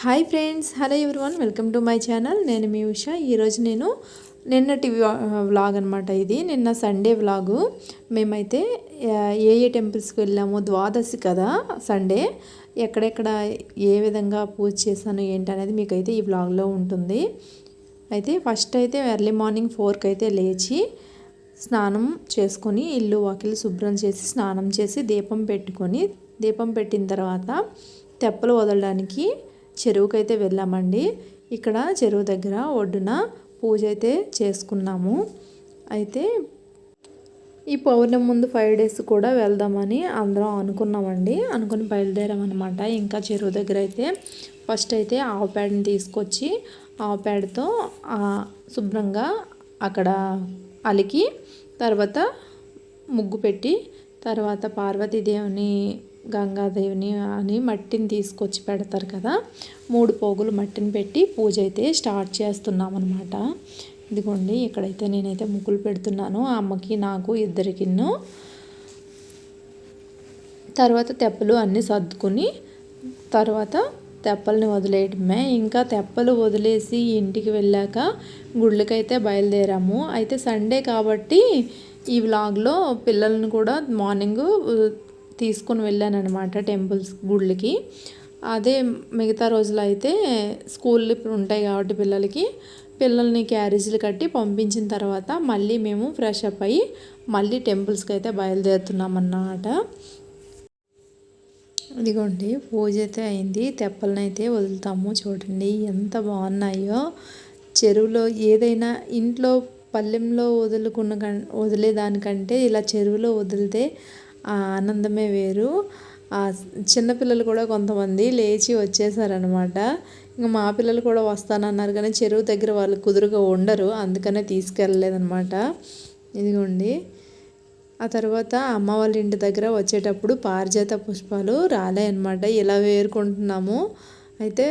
Hi friends hello one welcome to my channel. నేను మీ ఉష. ఈరోజు నేను నిన్నటి వ్లాగ్ అనమాట ఇది. నిన్న సండే వ్లాగు. మేమైతే ఏ ఏ టెంపుల్స్కి వెళ్ళాము? ద్వాదశి కదా సండే. ఎక్కడెక్కడ ఏ విధంగా పూజ చేశాను ఏంటి అనేది మీకు అయితే ఈ వ్లాగ్లో ఉంటుంది. అయితే ఫస్ట్ అయితే ఎర్లీ మార్నింగ్ ఫోర్కి అయితే లేచి స్నానం చేసుకొని ఇల్లు వాకిలు శుభ్రం చేసి స్నానం చేసి దీపం పెట్టుకొని దీపం పెట్టిన తర్వాత తెప్పలు వదలడానికి చెరువుకైతే వెళ్ళామండి. ఇక్కడ చెరువు దగ్గర ఒడ్డున పూజ అయితే చేసుకున్నాము. అయితే ఈ పౌర్ణమి ముందు ఫైవ్ డేస్ కూడా వెళ్దామని అందరం అనుకున్నామండి. అనుకుని బయలుదేరామన్నమాట. ఇంకా చెరువు దగ్గర అయితే ఫస్ట్ అయితే ఆవు పేడని తీసుకొచ్చి ఆవు పేడతో శుభ్రంగా అక్కడ అలికి తర్వాత ముగ్గు పెట్టి తర్వాత పార్వతీదేవిని గంగాదేవిని అని మట్టిని తీసుకొచ్చి పెడతారు కదా. మూడు పోగులు మట్టిని పెట్టి పూజ అయితే స్టార్ట్ చేస్తున్నాం అనమాట ఇదిగోండి ఇక్కడైతే నేనైతే ముగ్గులు పెడుతున్నాను. అమ్మకి నాకు ఇద్దరికిన్ను తర్వాత తెప్పలు అన్నీ సర్దుకుని తర్వాత తెప్పల్ని వదిలేయడమే ఇంకా తెప్పలు వదిలేసి ఇంటికి వెళ్ళాక గుళ్ళకైతే బయలుదేరాము. అయితే సండే కాబట్టి ఈ వ్లాగ్లో పిల్లల్ని కూడా మార్నింగ్ తీసుకొని వెళ్ళాను అనమాట టెంపుల్స్ గుళ్ళకి. అదే మిగతా రోజులు అయితే స్కూల్ ఉంటాయి కాబట్టి పిల్లలకి పిల్లల్ని క్యారేజీలు కట్టి పంపించిన తర్వాత మళ్ళీ మేము ఫ్రెష్ అప్ అయ్యి మళ్ళీ టెంపుల్స్కి అయితే బయలుదేరుతున్నాం అన్నమాట ఇదిగోండి పూజ అయితే అయింది. తెప్పలనైతే వదులుతాము చూడండి ఎంత బాగున్నాయో. చెరువులో ఏదైనా ఇంట్లో పల్లెంలో వదులుకున్న వదిలేదానికంటే ఇలా చెరువులో వదిలితే ఆనందమే వేరు. చిన్నపిల్లలు కూడా కొంతమంది లేచి వచ్చేసారనమాట ఇంకా మా పిల్లలు కూడా వస్తానన్నారు కానీ చెరువు దగ్గర వాళ్ళు కుదురుగా ఉండరు అందుకనే తీసుకెళ్ళలేదనమాట ఇదిగోండి. ఆ తర్వాత అమ్మ వాళ్ళ ఇంటి దగ్గర వచ్చేటప్పుడు పారిజాత పుష్పాలు రాలే అనమాట ఇలా వేరుకుంటున్నాము. అయితే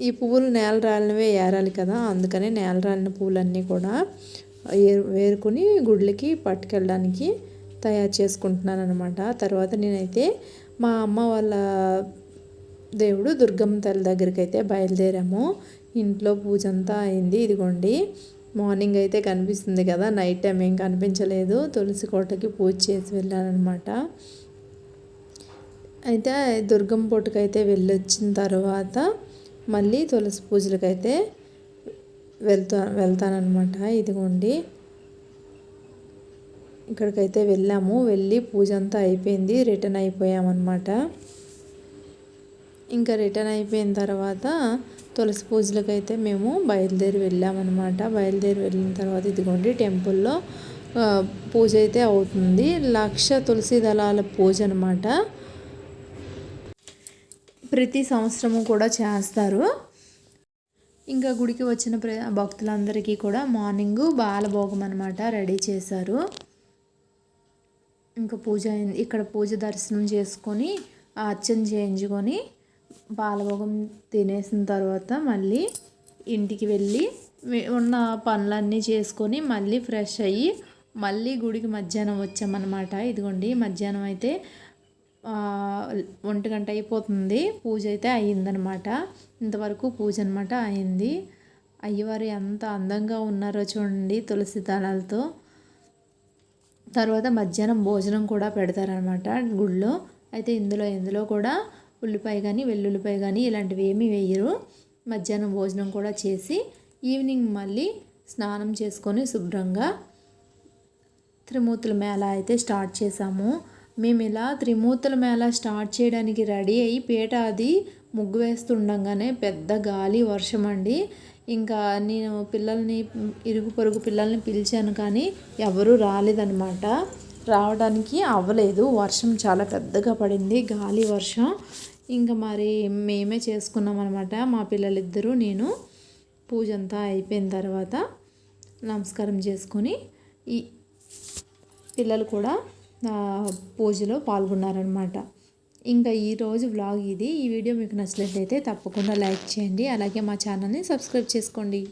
ఈ పువ్వులు నేల రాలినవే ఏరాలి కదా అందుకని నేల రాలిన పువ్వులన్నీ కూడా వేరుకుని గుడ్లకి పట్టుకెళ్ళడానికి తయారు చేసుకుంటున్నాను అనమాట తర్వాత నేనైతే మా అమ్మ వాళ్ళ దేవుడు దుర్గమ్మ తల్లి దగ్గరికి అయితే బయలుదేరాము. ఇంట్లో పూజ అంతా అయింది. ఇదిగోండి మార్నింగ్ అయితే కనిపిస్తుంది కదా నైట్ టైం ఏం కనిపించలేదు. తులసి కోటకి పూజ చేసి వెళ్ళానమాట అయితే దుర్గమ్మ పొట్టుకైతే వెళ్ళొచ్చిన తర్వాత మళ్ళీ తులసి పూజలకైతే వెళ్తా వెళ్తానమాట ఇదిగోండి ఇక్కడికైతే వెళ్ళాము. వెళ్ళి పూజ అంతా అయిపోయింది. రిటర్న్ అయిపోయామన్నమాట. ఇంకా రిటర్న్ అయిపోయిన తర్వాత తులసి పూజలకైతే మేము బయలుదేరి వెళ్ళామన్నమాట. బయలుదేరి వెళ్ళిన తర్వాత ఇదిగోండి టెంపుల్లో పూజ అయితే అవుతుంది. లక్ష తులసి దళాల పూజ అనమాట ప్రతి సంవత్సరము కూడా చేస్తారు. ఇంకా గుడికి వచ్చిన భక్తులందరికీ కూడా మార్నింగ్ బాలభోగం అనమాట రెడీ చేశారు. ఇంకా పూజ అయింది. ఇక్కడ పూజ దర్శనం చేసుకొని అర్చన చేయించుకొని పాలభోగం తినేసిన తర్వాత మళ్ళీ ఇంటికి వెళ్ళి ఉన్న పనులన్నీ చేసుకొని మళ్ళీ ఫ్రెష్ అయ్యి మళ్ళీ గుడికి మధ్యాహ్నం వచ్చామన్నమాట. ఇదిగోండి మధ్యాహ్నం అయితే ఒంటి గంట అయిపోతుంది. పూజ అయితే అయ్యిందనమాట ఇంతవరకు పూజ అనమాట అయింది అయ్యవారు ఎంత అందంగా ఉన్నారో చూడండి తులసి దళాలతో తర్వాత మధ్యాహ్నం భోజనం కూడా పెడతారనమాట గుళ్ళో. అయితే ఇందులో ఇందులో కూడా ఉల్లిపాయ కానీ వెల్లుల్లిపాయ కానీ ఇలాంటివి ఏమీ వేయరు. మధ్యాహ్నం భోజనం కూడా చేసి ఈవినింగ్ మళ్ళీ స్నానం చేసుకొని శుభ్రంగా త్రిమూర్తుల మేళ అయితే స్టార్ట్ చేసాము మేము ఇలా త్రిమూర్తుల మేళ స్టార్ట్ చేయడానికి రెడీ అయ్యి పీట అది ముగ్గు వేస్తుండగానే పెద్ద గాలి వర్షం అండి. ఇంకా నేను పిల్లల్ని ఇరుగు పొరుగు పిల్లల్ని పిలిచాను కానీ ఎవరూ రాలేదనమాట రావడానికి అవ్వలేదు. వర్షం చాలా పెద్దగా పడింది. గాలి వర్షం. ఇంకా మరి మేమే చేసుకున్నాం అనమాట మా పిల్లలిద్దరూ నేను పూజ అంతా అయిపోయిన తర్వాత నమస్కారం చేసుకొని ఈ పిల్లలు కూడా పూజలో పాల్గొన్నారనమాట ఇంకా ఈరోజు వ్లాగ్ ఇది. ఈ వీడియో మీకు నచ్చినట్లయితే తప్పకుండా లైక్ చేయండి. అలాగే మా ఛానల్ని సబ్స్క్రైబ్ చేసుకోండి.